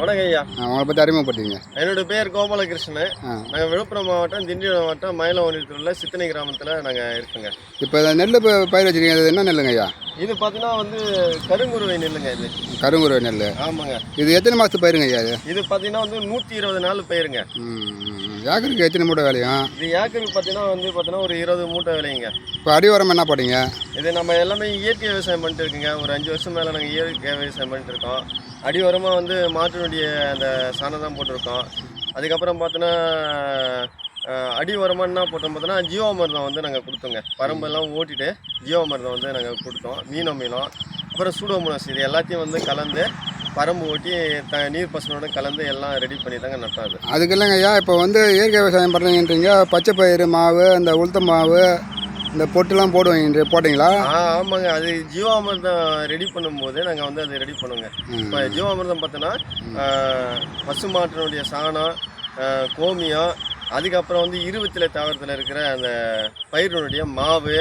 வணக்கம் ஐயா அவங்கள பற்றி அறிமுகப்படுத்திங்க என்னோட பேர் கோபாலகிருஷ்ணன். நாங்கள் விழுப்புரம் மாவட்டம் திண்டிவனம் மாவட்டம் மயிலவனத்தில் உள்ள சித்தனை கிராமத்தில் நாங்கள் இருக்கோங்க. இப்போ நெல் பயிர் வச்சிருக்கீங்க. அது என்ன நெல்லுங்க ஐயா இது பார்த்தீங்கன்னா வந்து கருங்குருவை நெல்லுங்க இது. கருங்குருவை நெல் ஆமாங்க. இது எத்தனை மாதத்து பயிருங்க ஐயா இது? இது பார்த்தீங்கன்னா வந்து நூற்றி இருபது நாள் பயிருங்க. ஏக்கருக்கு எத்தனை மூட்டை வேலையும் இது ஏக்கருக்கு பார்த்தீங்கன்னா வந்து பார்த்தீங்கன்னா ஒரு இருபது மூட்டை விலைங்க. இப்போ அடி உரம் என்ன போட்டீங்க? இது நம்ம எல்லாமே இயற்கை விவசாயம் பண்ணிட்டு இருக்குங்க. ஒரு அஞ்சு வருஷம் மேலே நாங்கள் இயற்கை விவசாயம் பண்ணிட்டு இருக்கோம். அடி வந்து மாட்டினுடைய அந்த சாணம் தான் போட்டிருக்கோம். அதுக்கப்புறம் பார்த்தோன்னா அடி உரமாக என்ன போட்டோம் பார்த்தோன்னா ஜீவாமிர்தம் வந்து நாங்கள் கொடுத்தோங்க. பரம்பெல்லாம் ஓட்டிட்டு மருந்தம் வந்து நாங்கள் கொடுத்தோம். மீனமிலம் அப்புறம் சூடோமோனஸ் இது எல்லாத்தையும் வந்து கலந்து பரம்பு ஓட்டி த நீர் பசனோட கலந்து எல்லாம் ரெடி பண்ணி தாங்க நட்டாது அதுக்கு இல்லைங்க ஐயா இப்போ வந்து இயற்கை விவசாயம் பண்ணுறீங்கன்றீங்க பச்சை பயிறு மாவு அந்த உளுத்த மாவு இந்த பொட்டுலாம் போடுவீங்க போட்டிங்களா? ஆ ஆமாங்க. அது ஜீவாமிர்தம் ரெடி பண்ணும்போது நாங்கள் வந்து அதை ரெடி பண்ணுவோங்க. இப்போ ஜீவாமிர்தம் பார்த்தோன்னா பசுமாட்டினுடைய சாணம் ஆ, கோமியம் அதுக்கப்புறம் வந்து இருபத்தில தாவரத்தில் இருக்கிற அந்த பயிரினுடைய மாவு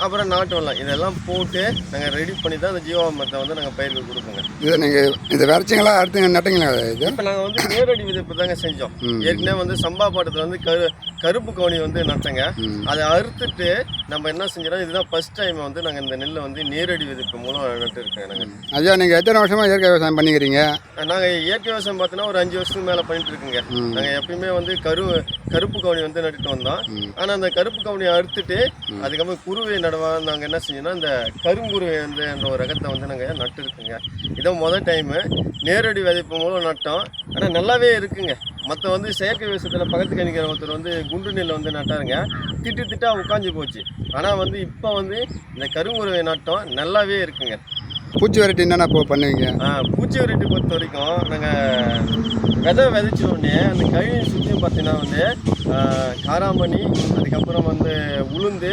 அப்புறம் நாட்டு வெள்ளம் இதெல்லாம் போட்டு நாங்கள் ரெடி பண்ணி தான் அந்த ஜீவாமிர்தத்தை வந்து நாங்கள் பயிருக்கு கொடுப்போங்க. இதை நீங்கள் இதை விரைச்சிங்களா அடுத்து நட்டிங்களா இது? இப்போ நாங்கள் வந்து நேரடி விதைப்பு தாங்க செஞ்சோம். ஏற்கனவே வந்து சம்பா பாட்டத்தில் வந்து கரு கருப்பு கவுனி வந்து நட்டங்க. அதை அறுத்துட்டு நம்ம என்ன செஞ்சோம் இதுதான் ஃபர்ஸ்ட் டைம் வந்து நாங்கள் இந்த நெல்லை வந்து நேரடி விதைப்பு மூலம் நட்டு இருக்கோம் நாங்கள் ஐயா நீங்கள் எத்தனை வருஷமாக இயற்கை விவசாயம் பண்ணிக்கிறீங்க? நாங்கள் இயற்கை விவசாயம் பார்த்தோன்னா ஒரு அஞ்சு வருஷத்துக்கு மேலே பண்ணிட்டு இருக்குங்க. நாங்கள் எப்பயுமே வந்து கரு கருப்பு கவுனி வந்து நட்டுட்டு வந்தோம். ஆனால் அந்த கருப்பு கவுனியை அறுத்துட்டு அதுக்கப்புறம் குருவை நடவா நாங்கள் என்ன செஞ்சோம்னா இந்த கருங்குருவை வந்து அந்த ஒரு ரகத்தை வந்து நாங்கள் நட்டு இருக்குங்க. இதான் முதல் டைமு நேரடி விதைப்பு மூலம் நட்டோம். ஆனால் நல்லாவே இருக்குங்க. மற்ற வந்து செயற்கை விவசாயத்தில் பக்கத்து கணிக்கிற ஒருத்தர் வந்து குண்டு நெல்லை வந்து நட்டாருங்க. திட்டு திட்டா உட்காந்து போச்சு. ஆனால் வந்து இப்போ வந்து இந்த கருங்குருவை நட்டோம் நல்லாவே இருக்குங்க. பூச்சி வெரைட்டி என்னென்ன இப்போ பண்ணுவீங்க? ஆ, பூச்சி வெரைட்டி பொறுத்த வரைக்கும் நாங்கள் விதை விதைச்ச உடனே அந்த கழிவு சுற்றியும் பார்த்தீங்கன்னா வந்து காராமணி அதுக்கப்புறம் வந்து உளுந்து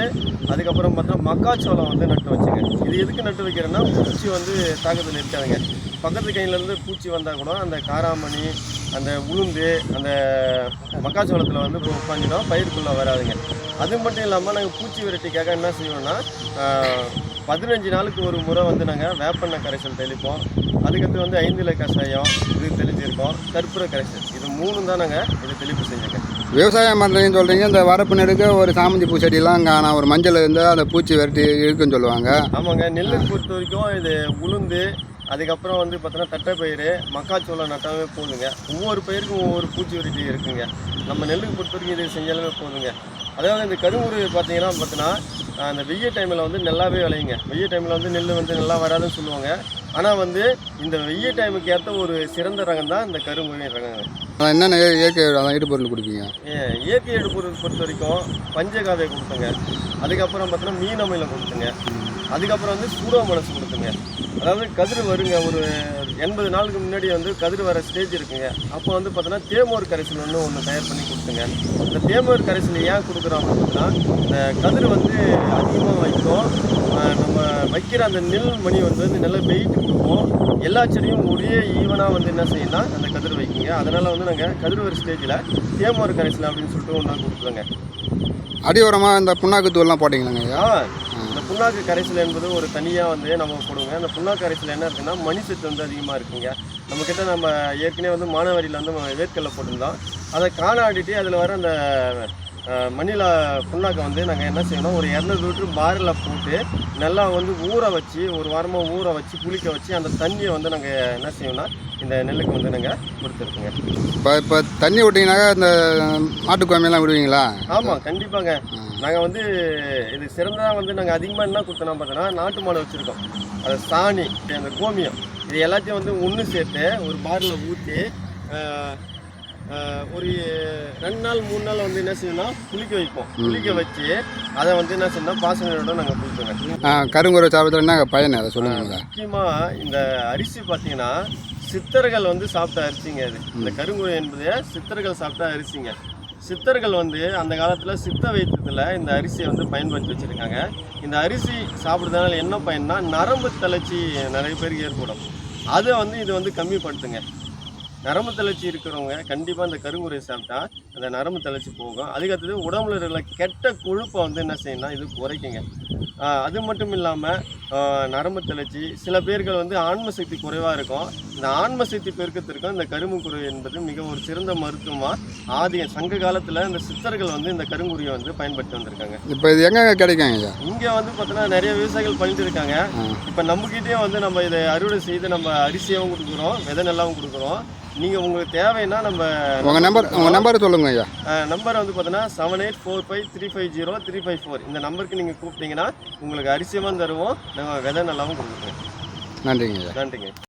அதுக்கப்புறம் பார்த்தா மக்காச்சோளம் வந்து நட்டு வச்சுங்க. இது எதுக்கு நட்டு வைக்கிறேன்னா பூச்சி வந்து தாக்கத்தில் இருக்காதுங்க. பக்கத்து கையிலேருந்து பூச்சி வந்தால் கூட அந்த காராமணி அந்த உளுந்து அந்த மக்காச்சோளத்தில் வந்து உட்காந்துடும் பயிருக்குள்ளே வராதுங்க. அது மட்டும் இல்லாமல் நாங்கள் பூச்சி விரட்டிக்காக என்ன செய்வோம்னா பதினஞ்சு நாளுக்கு ஒரு முறை வந்து நாங்கள் வேப்பெண்ணெய் கரைசல் தெளிப்போம். அதுக்கடுத்து வந்து ஐந்தில கஷாயம் இது தெளிச்சிருக்கோம். கற்பூர கரைசல் இது மூணு தான் நாங்கள் இது தெளிப்பு செஞ்சுருக்கேன் விவசாயம் பண்ணுறீங்கன்னு சொல்கிறீங்க இந்த வரப்பு நெடுக்க ஒரு சாமந்தி பூ செடியெல்லாம் காணாம் ஒரு மஞ்சள் இருந்தால் அந்த பூச்சி வெரைட்டி இருக்குன்னு சொல்லுவாங்க. ஆமாங்க நெல்லுக்கு பொறுத்த வரைக்கும் இது உளுந்து அதுக்கப்புறம் வந்து பார்த்தோன்னா தட்டைப்பயிறு மக்காச்சோளம் நட்டாவே போதுங்க. ஒவ்வொரு பயிருக்கும் ஒவ்வொரு பூச்சி வெரைட்டி இருக்குங்க. நம்ம நெல்லுக்கு பொறுத்த வரைக்கும் இது செஞ்சாலுமே போதுங்க. அதாவது இந்த கருங்குரு பார்த்தீங்கன்னா பார்த்தீங்கன்னா அந்த வெய்ய டைமில் வந்து நல்லாவே விளையுங்க. வெய்ய டைமில் வந்து நெல் வந்து நல்லா வராதுன்னு சொல்லுவாங்க. ஆனால் வந்து இந்த வெய்ய டைமுக்கு ஏற்ற ஒரு சிறந்த ரகம் தான் இந்த கருங்குருவின் ரகங்க. அதான் என்னென்ன இய- இயற்கை அதான் ஈடுபொருள் கொடுப்பீங்க? இயற்கை எடுப்பு பொறுத்த வரைக்கும் பஞ்சகாவியை கொடுத்துங்க அதுக்கப்புறம் பார்த்தீங்கன்னா மீன் அமிலம் கொடுத்துங்க அதுக்கப்புறம் வந்து சூடோமனஸ் கொடுத்துங்க அதாவது கதிர் வருங்க ஒரு எண்பது நாளுக்கு முன்னாடி வந்து கதிர் வர ஸ்டேஜ் இருக்குங்க. அப்போ வந்து பார்த்தீங்கன்னா தேமோர் கரைசல் ஒன்று ஒன்று தயார் பண்ணி கொடுத்துங்க. இந்த தேமோர் கரைசல் ஏன் கொடுக்குறோம் அப்படின்னா இந்த கதிர் வந்து அதிகமாக வைக்கும். நம்ம வைக்கிற அந்த நெல் மணி வந்து நல்ல வெயிட் கொடுக்கும். எல்லா செடியும் ஒரே ஈவனாக வந்து என்ன செய்யணும்னா அந்த கதிர் வைக்குங்க. அதனால் வந்து நாங்கள் கதிர் வர ஸ்டேஜில் தேமோர் கரைசல் அப்படின்னு சொல்லிட்டு ஒன்றா கொடுக்குறோங்க. அடி உரமாக இந்த புண்ணாக்கு தூள்லாம் போட்டிங்களாங்க ஆ புண்ணாக்கு கரைசல் என்பது ஒரு தனியாக வந்து நம்ம போடுவோங்க. அந்த புண்ணாக்கு கரைசல் என்ன இருக்குன்னா மணி சத்து வந்து அதிகமாக இருக்குங்க. நம்மக்கிட்ட நம்ம ஏற்கனவே வந்து மானவரியில் வந்து நம்ம போட்டிருந்தோம். அதை காணாடிட்டு அதில் வர அந்த மணில புண்ணாக்கை வந்து நாங்கள் என்ன செய்யணும் ஒரு இரநூறு லிட்டர் பாரில் போட்டு நல்லா வந்து ஊற வச்சு ஒரு வாரமாக ஊற வச்சு புளிக்க வச்சு அந்த தண்ணியை வந்து நாங்கள் என்ன செய்யணும்னா இந்த நெல்லுக்கு வந்து நாங்கள் கொடுத்துருக்குங்க. இப்போ இப்போ தண்ணி விட்டிங்கனாக்கா இந்த மாட்டுக்கோமையெல்லாம் விடுவீங்களா? ஆமாம் கண்டிப்பாங்க. நாங்கள் வந்து இது சிறந்ததாக வந்து நாங்கள் அதிகமாக என்ன கொடுத்தோம்னா பார்த்தோன்னா நாட்டு மாடு வச்சுருக்கோம். அது சாணி அந்த கோமியம் இது எல்லாத்தையும் வந்து ஒன்று சேர்த்து ஒரு பாரில் ஊற்றி ஒரு ரெண்டு நாள் மூணு நாள் வந்து என்ன செய்யணும்னா புளிக்க வைப்போம். புளிக்க வச்சு அதை வந்து என்ன செய்யணும் பாசனோட நாங்கள் ஆ கருங்குறை சாப்பிட்றது என்ன பயன் அதை சொல்லுங்களா முக்கியமாக இந்த அரிசி பார்த்தீங்கன்னா சித்தர்கள் வந்து சாப்பிட்ட அரிசிங்க அது. இந்த கருங்குழி என்பது சித்தர்கள் சாப்பிட்ட அரிசிங்க. சித்தர்கள் வந்து அந்த காலத்தில் சித்த வைத்தியத்தில் இந்த அரிசியை வந்து பயன்படுத்தி வச்சுருக்காங்க. இந்த அரிசி சாப்பிட்றதுனால என்ன பயன்னா நரம்பு தளர்ச்சி நிறைய பேருக்கு ஏற்படும். அதை வந்து இது வந்து கம்மிப்படுத்துங்க. நரம்பு தளர்ச்சி இருக்கிறவங்க கண்டிப்பாக அந்த கருங்குறை சாப்பிட்டா அந்த நரம்பு தளர்ச்சி போகும். அதுக்கடுத்தது உடம்புல இருக்கிற கெட்ட கொழுப்பை வந்து என்ன செய்யணும்னா இது குறைக்குங்க. அது மட்டும் இல்லாமல் நரம்பு தளர்ச்சி சில பேர்கள் வந்து ஆன்ம சக்தி குறைவாக இருக்கும். இந்த ஆன்ம சக்தி பெருக்கத்திற்கும் இந்த கருமுக்குரு என்பது மிக ஒரு சிறந்த மருத்துவமா ஆதி சங்க காலத்துல இந்த சித்தர்கள் வந்து இந்த கருங்குருயை வந்து பயன்படுத்தி வந்திருக்காங்க. இப்போ இது எங்கெங்க கிடைக்குங்க ஐயா இங்க வந்து பார்த்தீங்கன்னா நிறைய விவசாயிகள் பண்ணிட்டு இருக்காங்க. இப்போ நம்மகிட்டயே வந்து நம்ம இதை அறுவடை செய்து நம்ம அரிசியாகவும் கொடுக்குறோம் விதை நெல்லாவும் கொடுக்குறோம். நீங்கள் உங்களுக்கு தேவைன்னா நம்ம உங்கள் நம்பர் உங்கள் நம்பர் சொல்லுங்க ஐயா. நம்பர் வந்து பார்த்தீங்கன்னா seven eight four five three five zero three five four இந்த நம்பருக்கு நீங்கள் கூப்பிட்டீங்கன்னா உங்களுக்கு அரிசியமாக தருவோம் நம்ம விதை நல்லாவும் கொடுக்குறோம். நன்றிங்க நன்றிங்க.